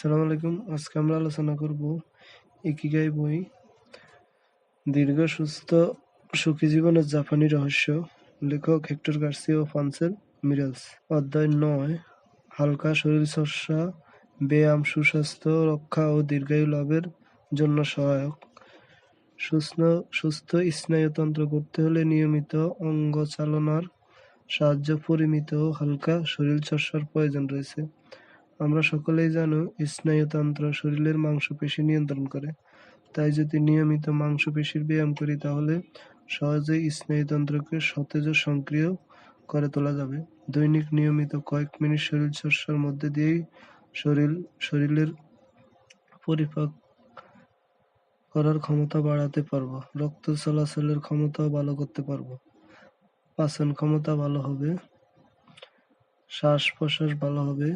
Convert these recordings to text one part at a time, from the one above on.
আসসালামু আলাইকুম। আজকে আমরা আলোচনা করব ইকিগাই বই। দীর্ঘ, সুস্থ, সুখী জীবনের জাপানি রহস্য। লেখক হেক্টর গার্সিয়া ও ফ্রান্সের মিরালস অধ্যায় নয়, হালকা শরীরচর্চা ব্যায়াম, সুস্বাস্থ্য, রক্ষা ও দীর্ঘায়ু লাভের জন্য সহায়ক। সুস্থ সুস্থ স্নায়ুতন্ত্র করতে হলে নিয়মিত অঙ্গ চালনার সাহায্য পরিমিত ও হালকা শরীরচর্চার প্রয়োজন রয়েছে। আমরা সকলেই জানো, স্নায়ুতন্ত্র শরীরের মাংসপেশি নিয়ন্ত্রণ করে। তাই যদি নিয়মিত মাংসপেশির ব্যায়াম করি, তাহলে সহজেই স্নায়ুতন্ত্রকে সতেজ ও সক্রিয় করে তোলা যাবে। দৈনিক নিয়মিত কয়েক মিনিট শরীরচর্চার মধ্যে দিয়েই শরীর, শরীরের পরিপাক করার ক্ষমতা বাড়াতে পারব। রক্ত চলাচলের ক্ষমতাও ভালো করতে পারব। পাচন ক্ষমতা ভালো হবে শ্বাস প্রশ্বাস ভালো হবে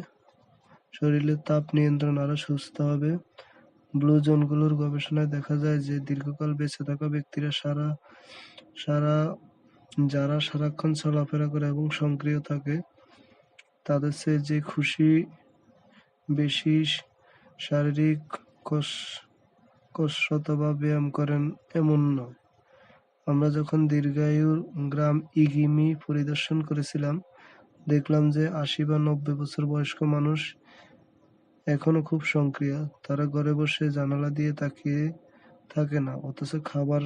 শরীরের তাপ নিয়ন্ত্রণ আরও সুস্থ হবে। ব্লু জোনগুলোর গবেষণায় দেখা যায় যে দীর্ঘকাল বেঁচে থাকা ব্যক্তিরা সারা সারা, যারা সারাক্ষণ চলাফেরা করে এবং সক্রিয় থাকে, তাদের চেয়ে যে খুশি বেশি শারীরিক কসরত বা ব্যায়াম করেন এমন নয়। আমরা যখন দীর্ঘায়ুর গ্রাম ইগিমি পরিদর্শন করেছিলাম, দেখলাম যে আশি বা নব্বই বছর বয়স্ক মানুষ এখনও খুব সক্রিয়। তারা ঘরে বসে জানালা দিয়ে তাকিয়ে থাকে না, অথচ খাবার,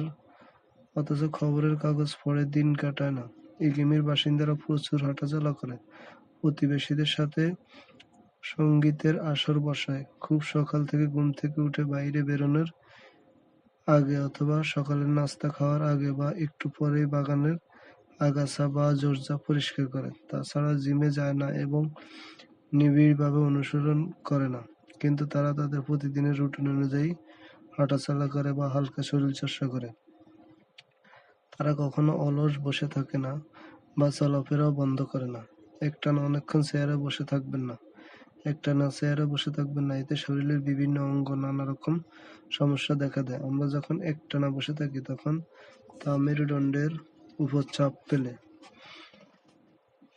অথচ খবরের কাগজ পড়ে দিন কাটায় না। ইগিমির বাসিন্দারা প্রচুর হাঁটাচলা করে। প্রতিবেশীদের সাথে সঙ্গীতের আসর বসায়। খুব সকাল থেকে ঘুম থেকে উঠে বাইরে বেরোনোর আগে অথবা সকালের নাস্তা খাওয়ার আগে বা একটু পরেই বাগানের আগাছা বা জর্জা পরিষ্কার করে। তাছাড়া জিমে যায় না এবং নিবিড়ভাবে অনুসরণ করে না। কিন্তু তারা তাদের প্রতিদিনের রুটিন অনুযায়ী হাঁটাচলা করে বা হালকা শরীর চর্চা করে। তারা কখনো অলস বসে থাকে না বা চলাফেরাও বন্ধ করে না। একটানা অনেকক্ষণ চেয়ারে বসে থাকবেন না। একটানা চেয়ারে বসে থাকবেন না, এতে শরীরের বিভিন্ন অঙ্গ নানা রকম সমস্যা দেখা দেয়। আমরা যখন একটানা বসে থাকি, তখন তা মেরুদণ্ডের উপর চাপ পেলে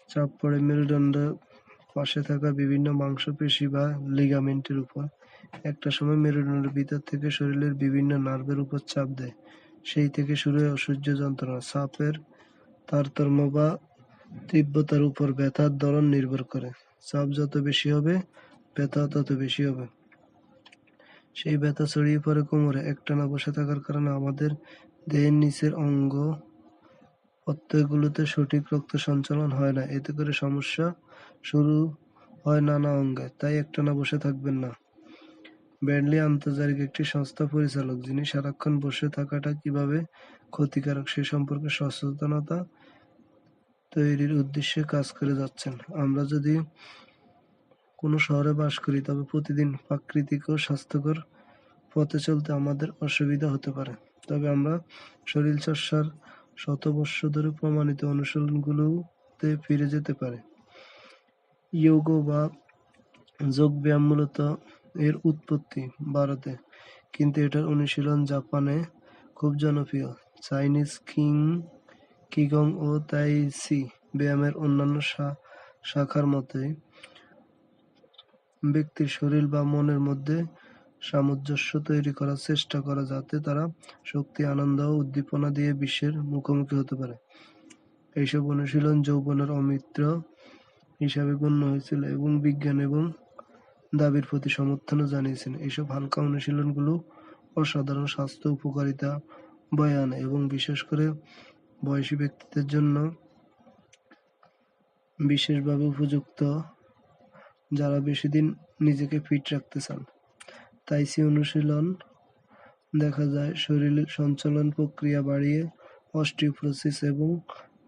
চাপ পড়ে মেরুদণ্ডের পাশে থাকা বিভিন্ন মাংসপেশি বা লিগামেন্টের উপর একটা সময় মেরুদণ্ডের ভিতর থেকে শরীরের বিভিন্ন নার্ভের উপর চাপ দেয়। সেই থেকে শুরু হয় অসহ্য যন্ত্রণা। চাপের তারতম্য বা তীব্রতার উপর ব্যথার ধরন নির্ভর করে। চাপ যত বেশি হবে, ব্যথা তত বেশি হবে। সেই ব্যথা ছড়িয়ে পড়ে কোমরে। একটানা বসে থাকার কারণে আমাদের দেহের নিচের অঙ্গ প্রত্যয়গুলোতে সঠিক রক্ত সঞ্চালন হয় না। এতে করে সমস্যা শুরু হয় নানা অঙ্গে, তাই একটানা বসে থাকবেন না। ব্যাডলি আন্তর্জাতিক একটি সংস্থা পরিচালক, যিনি সারাক্ষণ বসে থাকাটা কীভাবে ক্ষতিকারক সে সম্পর্কে সচেতনতা তৈরির উদ্দেশ্যে কাজ করে যাচ্ছেন। আমরা যদি কোনো শহরে বাস করি, তবে প্রতিদিন প্রাকৃতিক ও স্বাস্থ্যকর পথে চলতে আমাদের অসুবিধা হতে পারে। তবে আমরা শরীরচর্চার শত বর্ষ ধরে প্রমাণিত অনুশীলনগুলোতে ফিরে যেতে পারে। ইয়োগ বা যোগব্যায়াম মূলত এর উৎপত্তি ভারতে। কিন্তু এটার অনুশীলন জাপানে খুব জনপ্রিয়। চাইনিজ কিং, কিগং ও তাইসি ব্যায়ামের অন্যান্য শাখার মতে ব্যক্তির শরীর বা মনের মধ্যে সামঞ্জস্য তৈরি করার চেষ্টা করা যাতে তারা শক্তি, আনন্দ ও উদ্দীপনা দিয়ে বিশ্বের মুখোমুখি হতে পারে। এইসব অনুশীলন যৌবনের অমিত্র হিসাবে গণ্য হয়েছিল এবং বিজ্ঞান এবং দাবির প্রতি সমর্থনও জানিয়েছেন। এইসব হালকা অনুশীলনগুলো অসাধারণ স্বাস্থ্য, উপকারিতা বয়ে আনে এবং বিশেষ করে বয়সী ব্যক্তিদের জন্য বিশেষভাবে উপযুক্ত যারা বেশি দিন নিজেকে ফিট রাখতে চান। তাইসি অনুশীলন দেখা যায় শরীরের সঞ্চালন প্রক্রিয়া বাড়িয়ে অস্টিওপ্রোসিস এবং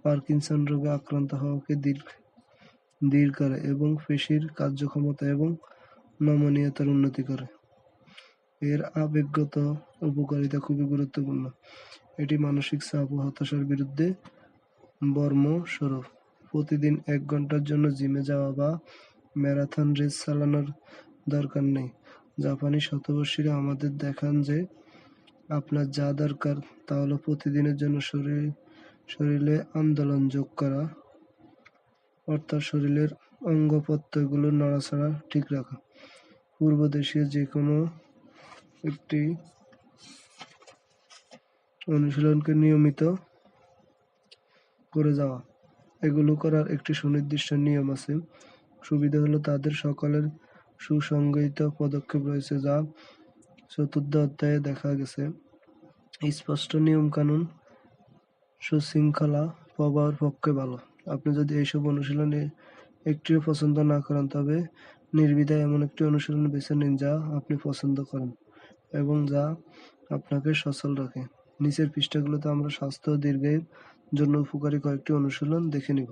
পার্কিনসন রোগে আক্রান্ত হওয়াকে দীর্ঘ ধীর করে এবং পেশির কার্যক্ষমতা এবং নমনীয়তার উন্নতি করে। এর আবেগগত উপকারিতা খুবই গুরুত্বপূর্ণ। এটি মানসিক চাপ ও হতাশার বিরুদ্ধে বর্ম স্বরূপ। প্রতিদিন এক ঘণ্টার জন্য জিমে যাওয়া বা ম্যারাথন রেস চালানোর দরকার নেই। জাপানি শতবর্ষীরা আমাদের দেখান যে, আপনার যা দরকার তা হলো প্রতিদিনের জন্য শরীর, শরীরে আন্দোলন যোগ করা অর্থাৎ শরীরের অঙ্গ প্রত্যয়গুলোর নড়াচড়া ঠিক রাখা। পূর্বদেশীয় যে কোনো একটি অনুশীলনকে নিয়মিত করে যাওয়া। এগুলো করার একটি সুনির্দিষ্ট নিয়ম আছে। সুবিধা হলো তাদের সকলের সুসংগঠিত পদক্ষেপ রয়েছে যা চতুর্থ অধ্যায়ে দেখা গেছে। স্পষ্ট নিয়ম কানুন সুশৃঙ্খলা পাওয়ার পক্ষে ভালো। আপনি যদি এইসব অনুশীলনে একটিও পছন্দ না করেন, তবে নির্বিধায় এমন একটি অনুশীলন বেছে নিন যা আপনি পছন্দ করেন এবং যা আপনাকে সচল রাখে। নিচের পৃষ্ঠাগুলোতে আমরা স্বাস্থ্য ও দীর্ঘায়ুর জন্য উপকারী কয়েকটি অনুশীলন দেখে নিব।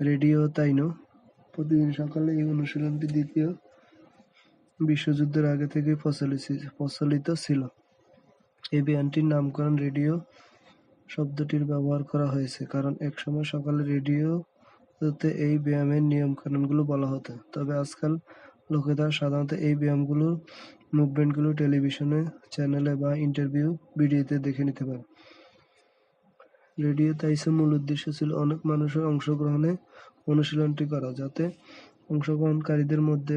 রেডিও, তাইনো। প্রতিদিন সকালে এই অনুশীলনটি দ্বিতীয় বিশ্বযুদ্ধের আগে থেকে প্রচলিত ছিল। এই ব্যায়ামটির নামকরণ রেডিও শব্দটির ব্যবহার করা হয়েছে, কারণ একসময় সকালে রেডিওতে এই ব্যায়ামের নিয়ম কানুনগুলো বলা হতো। তবে আজকাল লোকেরা সাধারণত এই ব্যায়ামগুলোর মুভমেন্টগুলো টেলিভিশনে, চ্যানেলে বা ইন্টারভিউ ভিডিওতে দেখে নিতে পারে। রেডিও তাইসের মূল উদ্দেশ্য ছিল অনেক মানুষের অংশগ্রহণে অনুশীলনটি করা, যাতে অংশগ্রহণকারীদের মধ্যে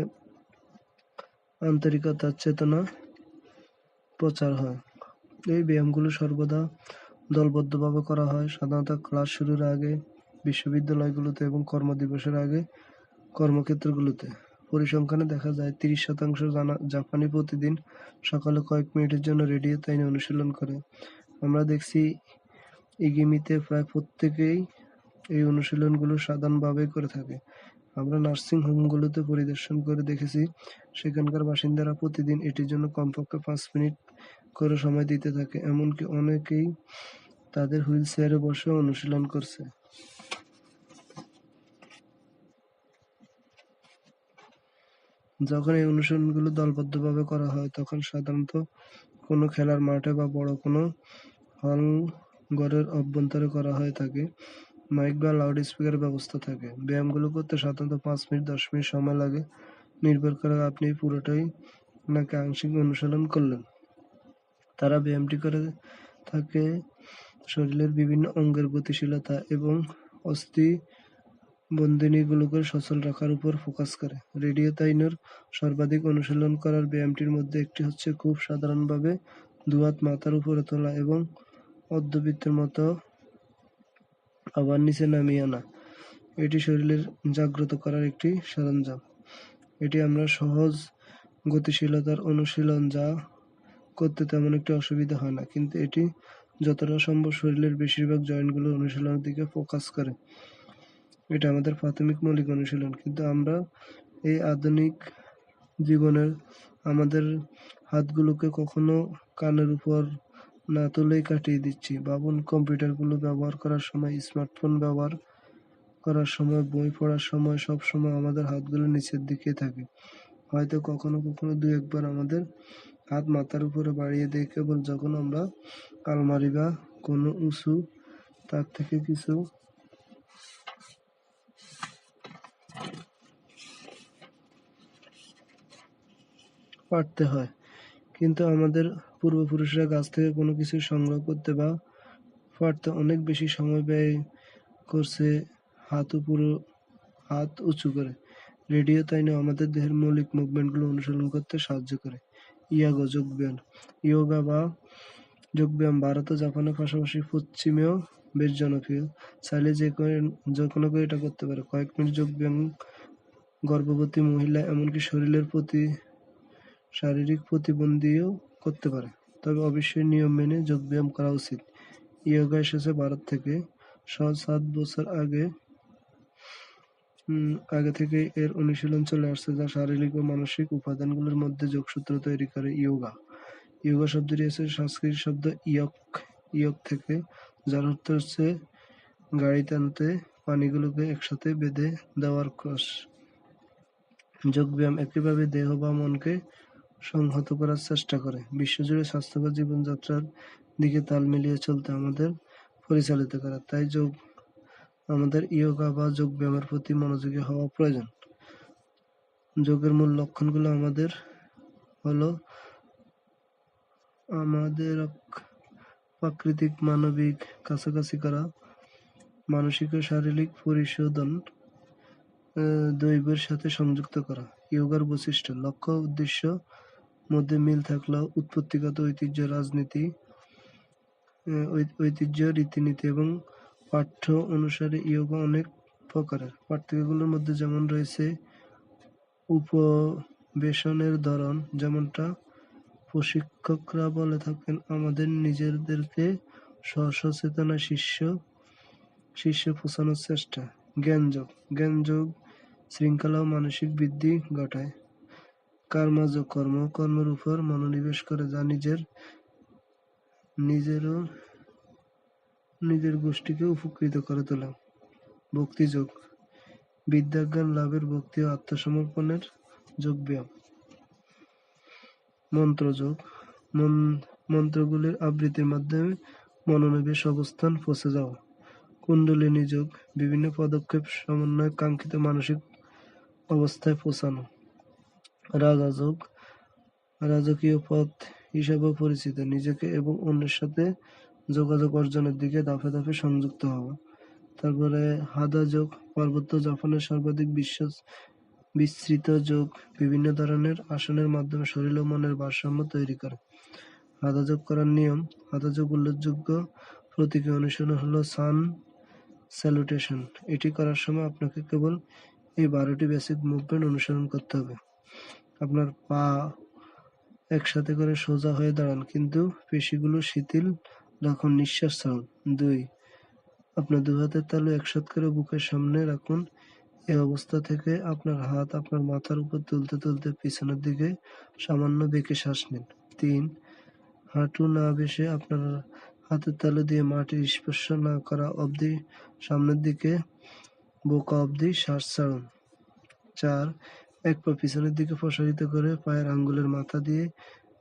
আন্তরিকতার চেতনা প্রচার হয়। এই ব্যায়ামগুলো সর্বদা দলবদ্ধভাবে করা হয়। সাধারণত ক্লাস শুরুর আগে, বিশ্ববিদ্যালয়গুলোতে এবং কর্মদিবসের আগে কর্মক্ষেত্রগুলোতে। পরিসংখ্যানে দেখা যায়, তিরিশ শতাংশ জানা, জাপানি প্রতিদিন সকালে কয়েক মিনিটের জন্য রেডিও তাইনে অনুশীলন করে। আমরা দেখছি ইগিমিতে প্রায় প্রত্যেকেই এই অনুশীলনগুলো সাধারণভাবে করে থাকে। আমরা নার্সিং হোমগুলোতে পরিদর্শন করে দেখেছি, সেখানকার বাসিন্দারা প্রতিদিন এটির জন্য কমপক্ষে পাঁচ মিনিট করে সময় দিতে থাকে, এমনকি অনেকেই তাদের হুইল চেয়ারে বসে অনুশীলন করছে। যখন এই অনুশীলনগুলো দলবদ্ধভাবে করা হয়, তখন সাধারণত কোনো খেলার মাঠে বা বড় কোনো হল ঘরের অভ্যন্তরে করা হয়ে থাকে, মাইক বা লাউড স্পিকারের ব্যবস্থা থাকে। ব্যায়ামগুলো করতে সাধারণত পাঁচ মিনিট, দশ মিনিট সময় লাগে। নির্ভর করে আপনি পুরোটাই নাকি আংশিক অনুশীলন করলেন। তারা ব্যায়ামটি করে থাকে। শরীরের বিভিন্ন অঙ্গের গতিশীলতা এবং অস্থি বন্দিনীগুলোকে সচল রাখার উপর ফোকাস করে। রেডিও তাইনের সর্বাধিক অনুশীলন করার ব্যায়ামটির মধ্যে একটি হচ্ছে খুব সাধারণভাবে দুহাত মাথার উপরে তোলা এবং অর্ধবৃত্তের মতো আবার নিচে নামিয়ে আনা। এটি শরীরের জাগ্রত করার একটি সরঞ্জাম। এটি আমরা সহজ গতিশীলতার অনুশীলন যা করতে তেমন একটি অসুবিধা হয় না, কিন্তু এটি যতটা সম্ভব শরীরের বেশিরভাগ জয়েন্টগুলো অনুশীলনের দিকে ফোকাস করে। এটা আমাদের প্রাথমিক মৌলিক অনুশীলন, কিন্তু আমরা এই আধুনিক জীবনের আমাদের হাতগুলোকে কখনো কানের উপর না তুলেই কাটিয়ে দিচ্ছি। ভাবুন কম্পিউটারগুলো ব্যবহার করার সময়, স্মার্টফোন ব্যবহার করার সময়, বই পড়ার সময় সব সময় আমাদের হাতগুলো নিচের দিকে থাকে। হয়তো কখনো কখনো দু একবার আমাদের হাত মাথার উপরে বাড়িয়ে দেয় কেবল যখন আমরা আলমারি বা কোনো উঁচু, তার থেকে কিছু পারতে হয়। কিন্তু আমাদের পূর্বপুরুষরা গাছ থেকে কোনো কিছু সংগ্রহ করতে বা পারতে অনেক বেশি সময় ব্যয় করছে হাত উপরে, হাত উঁচু করে। রেডিও তাই আমাদের দেহের মৌলিক মুভমেন্টগুলো অনুসরণ করতে সাহায্য করে। ইয়াগো যোগব্যায়াম। ইয়োগা বা যোগব্যায়াম ভারত ও জাপানের পাশাপাশি পশ্চিমেও বেশ জনপ্রিয়। চাইলে যে যে কোনো কেউ এটা করতে পারে। কয়েক মিনিট যোগব্যায়াম গর্ভবতী মহিলা এমনকি শরীরের প্রতি, শারীরিক প্রতিবন্ধীও করতে পারে। তবে অবশ্যই নিয়ম মেনে যোগব্যায়াম করা উচিত। ইয়োগা এসেছে ভারত থেকে। সাত সাত বছর আগে আগে থেকে এর অনুশীলন চলে আসছে যা শারীরিক ও মানসিক উপাদানগুলোর মধ্যে যোগসূত্র তৈরি করে, ইয়োগা। ইয়োগা শব্দটি এসে সংস্কৃত শব্দ ইয়ক। ইয়ক থেকে, যার অর্থ হচ্ছে গাড়ি টানতে পানিগুলোকে একসাথে বেঁধে দেওয়ার ক্রস যোগব্যায়াম একইভাবে দেহ বা মনকে সংহত করার চেষ্টা করে। বিশ্বজুড়ে স্বাস্থ্যকর জীবনযাত্রার দিকে তাল মিলিয়ে চলতে আমাদের পরিচালিত করা। তাই যোগ আমাদের ইয়োগা বা যোগ ব্যায়ামের প্রতি মনোযোগী হওয়া প্রয়োজন। যোগের মূল লক্ষণগুলো আমাদের হলো আমাদের প্রাকৃতিক, মানবিক কাছাকাছি করা, মানসিক ও শারীরিক পরিশোধন দৈবের সাথে সংযুক্ত করা। ইয়োগার বৈশিষ্ট্য, লক্ষ্য উদ্দেশ্য মধ্যে মিল থাকলেও উৎপত্তিগত ঐতিহ্য, রাজনীতি ঐতিহ্য, রীতিনীতি এবং পাঠ্য অনুসারে ইয়োগা অনেক প্রকারের। পার্থক্যগুলোর মধ্যে যেমন রয়েছে উপবেশনের ধরন, যেমনটা প্রশিক্ষকরা বলে থাকেন, আমাদের নিজেদেরকে স্ব-সচেতনা শিষ্য শীর্ষে পৌঁছানোর চেষ্টা। জ্ঞানযোগ। জ্ঞানযোগ শৃঙ্খলা ও মানসিক বৃদ্ধি ঘটায়। কর্মযোগ কর্ম ও কর্মের উপর মনোনিবেশ করে যা নিজের, নিজেরও নিজের গোষ্ঠীকে উপকৃত করে তোলে। ভক্তিযোগ। বিদ্যাজ্ঞান লাভের ভক্তি ও আত্মসমর্পণের যোগ ব্যায়াম মন্ত্রযোগ মন্ত্রগুলির আবৃত্তির মাধ্যমে মনোনিবেশ অবস্থান পৌঁছে যাওয়া কুণ্ডলিনী যোগ। বিভিন্ন পদক্ষেপ সমন্বয়ে কাঙ্ক্ষিত মানসিক অবস্থায় পৌঁছানো। রাজাযোগ রাজকীয় পথ হিসেবে পরিচিত। নিজেকে এবং অন্যের সাথে যোগাযোগ অর্জনের দিকে ধাপে ধাপে সংযুক্ত হওয়া তারপরে হাদা যোগ, পার্বত্য জাপানের সর্বাধিক বিশ্বাস বিস্তৃত যোগ বিভিন্ন ধরনের আসনের মাধ্যমে শরীর ও মনের ভারসাম্য তৈরি করে। হাদা যোগ করার নিয়ম, হাদা যোগ উল্লেখযোগ্য প্রতীকী অনুশীলন হলো সান স্যালুটেশন। এটি করার সময় আপনাকে কেবল এই বারোটি বেসিক মুভমেন্ট অনুসরণ করতে হবে। আপনার পা একসাথে করে সোজা হয়ে দাঁড়ান, কিন্তু পেশিগুলো শিথিল রাখুন নিঃশ্বাস ছাড়ুন দুই, আপনার দু হাতের তালু একসাথে করে বুকের সামনে রাখুন। এই অবস্থা থেকে আপনার হাত আপনার মাথার উপর তুলতে তুলতে পিছনের দিকে সামান্য বেঁকে শ্বাস নিন। তিন, হাঁটু না বেশে আপনার হাতের তালু দিয়ে মাটির স্পর্শ না করা অবধি সামনের দিকে বোকা অবধি শ্বাস ছাড়ুন। চার, এক পা পিছনের দিকে প্রসারিত করে পায়ের আঙ্গুলের মাথা দিয়ে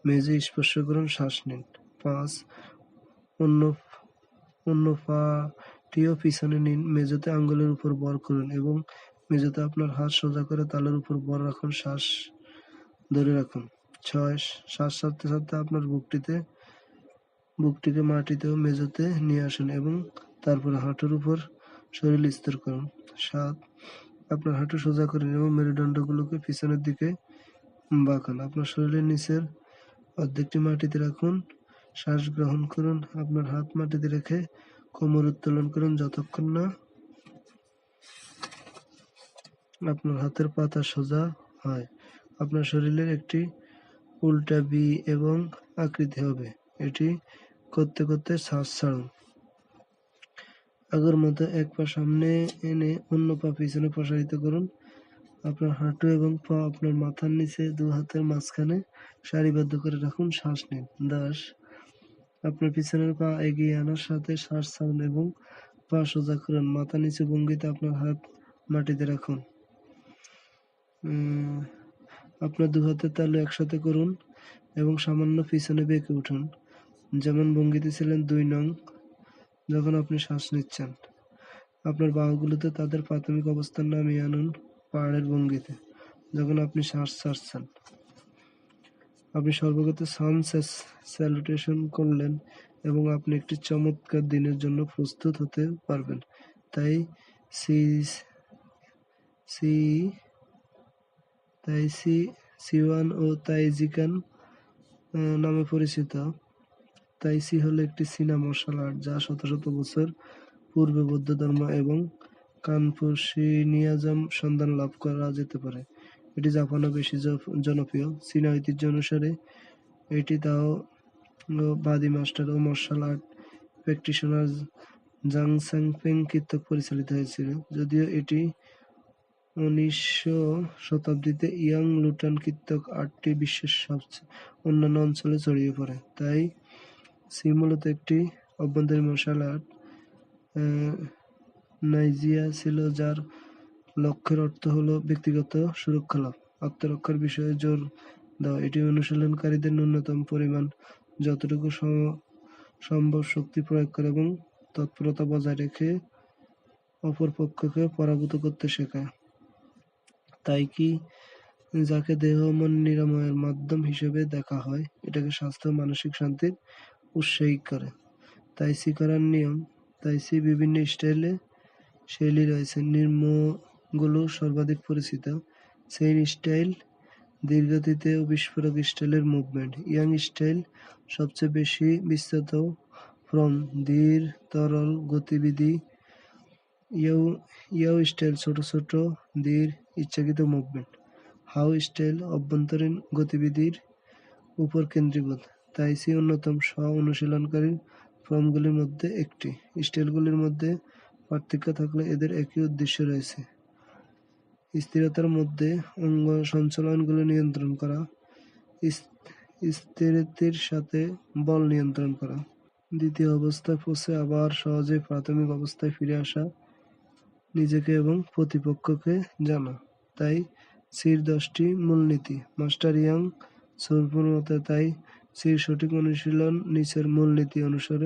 মেঝে স্পর্শ করুন, শ্বাস নিন। পাঁচ অন্য পাটিও পিছনে নিন, মেঝেতে আঙ্গুলের উপর বর করুন এবং মেঝেতে আপনার হাত সোজা করে তালের উপর বর রাখুন, শ্বাস ধরে রাখুন। ছয়, শ্বাস ছাড়তে ছাড়তে আপনার বুকটিতে, বুকটিকে মাটিতে মেঝেতে নিয়ে আসুন এবং তারপরে হাঁটুর উপর শরীর স্থির করুন। সাত, আপনার হাঁটু সোজা করুন এবং মেরুদণ্ডগুলোকে পিছনের দিকে বাঁকান। আপনার শরীরের নিচের অর্ধেকটি মাটিতে রাখুন শ্বাস গ্রহণ করুন, আপনার হাত মাটিতে রেখে কোমর উত্তোলন করুন যতক্ষণ না আপনার হাতের পাতা সোজা হয়। আপনার শরীরের একটি উল্টা বি এবং আকৃতি হবে। এটি করতে করতে শ্বাস ছাড়ুন। আগের মতো এক পা সামনে এনে অন্য পা পিছনে প্রসারিত করুন। আপনার হাঁটু এবং পা আপনার মাথার নিচে দু হাতের মাঝখানে সারিবদ্ধ করে রাখুন। শ্বাস নিন। দশ আপনার পিছনের পা এগিয়ে আনার সাথে শ্বাস ছাড়ুন এবং পা সোজা করুন। মাথা নিচে ভঙ্গিতে আপনার হাত মাটিতে রাখুন। আপনার দু হাতের তালু একসাথে করুন এবং সামান্য পিছনে বেঁকে উঠুন। যেমন ভঙ্গিতে ছিলেন দুই নং, যখন আপনি শ্বাস নিচ্ছেন। আপনার বাহুগুলোতে তাদের প্রাথমিক অবস্থান নামিয়ে আনুন পাহাড়ের ভঙ্গিতে, যখন আপনি শ্বাস ছাড়ছেন। আপনি সর্বগত সানসেস স্যালুটেশন করলেন এবং আপনি একটি চমৎকার দিনের জন্য প্রস্তুত হতে পারবেন। তাই সি সি, তাই সি, সিওয়ান ও তাইজিকান নামে পরিচিত। তাইসি হলো একটি চীনা মার্শাল আর্ট যা শত শত বছর পূর্বে বৌদ্ধ ধর্ম এবং কনফুসিয়ানিজম সন্ধান লাভ করা যেতে পারে। এটি জাপানে বেশি জনপ্রিয়। চীনা ঐতিহ্য অনুসারে এটি তাও বাদী মাস্টার ও martial art practitioner Zhang Sanfeng কর্তৃক পরিচালিত হয়েছিল। যদিও এটি উনিশশো শতাব্দীতে ইয়াং লুটান কীর্তক আর্টটি বিশ্বের সবচেয়ে অন্যান্য অঞ্চলে ছড়িয়ে পড়ে। তাই সি মূলত একটি অভ্যন্তরীণ মার্শাল আর্ট নাইজিয়া ছিল যার লক্ষ্যের অর্থ হলো ব্যক্তিগত সুরক্ষা লাভ। আত্মরক্ষার বিষয়ে জোর দেওয়া, এটি অনুশীলনকারীদের ন্যূনতম পরিমাণ, যতটুকু সম- সম্ভব শক্তি প্রয়োগ করে এবং তৎপরতা বজায় রেখে অপর পক্ষকে পরাভূত করতে শেখায়। তাই কি যাকে দেহ মন নিরাময়ের মাধ্যম হিসেবে দেখা হয়, এটাকে স্বাস্থ্য, মানসিক শান্তির উৎসাহিত করে। তাই সি করার নিয়ম, তাই সি বিভিন্ন স্টাইলে শৈলী রয়েছে। নিম্নগুলো সর্বাধিক পরিচিত। চেইন স্টাইল দীর্ঘতিতে ও বিস্ফোরক স্টাইলের মুভমেন্ট ইয়াং স্টাইল সবচেয়ে বেশি বিস্তৃত ফ্রম ধীর, তরল গতিবিধি। ইয়াও ইয়াও স্টাইল ছোট ছোট, ধীর, ইচ্ছাকৃত মুভমেন্ট হাউ স্টাইল অভ্যন্তরীণ গতিবিধির উপর কেন্দ্রীভূত। তাই সি অন্যতম স্ব অনুশীলনকারী ফর্মগুলির মধ্যে একটি। স্টাইলগুলির মধ্যে পার্থক্য থাকলে এদের একই উদ্দেশ্য রয়েছে। স্থিরতার মধ্যে অঙ্গ সঞ্চালনগুলি নিয়ন্ত্রণ করা স্থিরতির সাথে বল নিয়ন্ত্রণ করা। দ্বিতীয় অবস্থায় পৌঁছে আবার সহজে প্রাথমিক অবস্থায় ফিরে আসা নিজেকে এবং প্রতিপক্ষকে জানা। তাই সির দশটি মূলনীতি। মাস্টার ইয়াং সৌরপুর মতে তাই সির সঠিক অনুশীলন নিচের মূলনীতি অনুসারে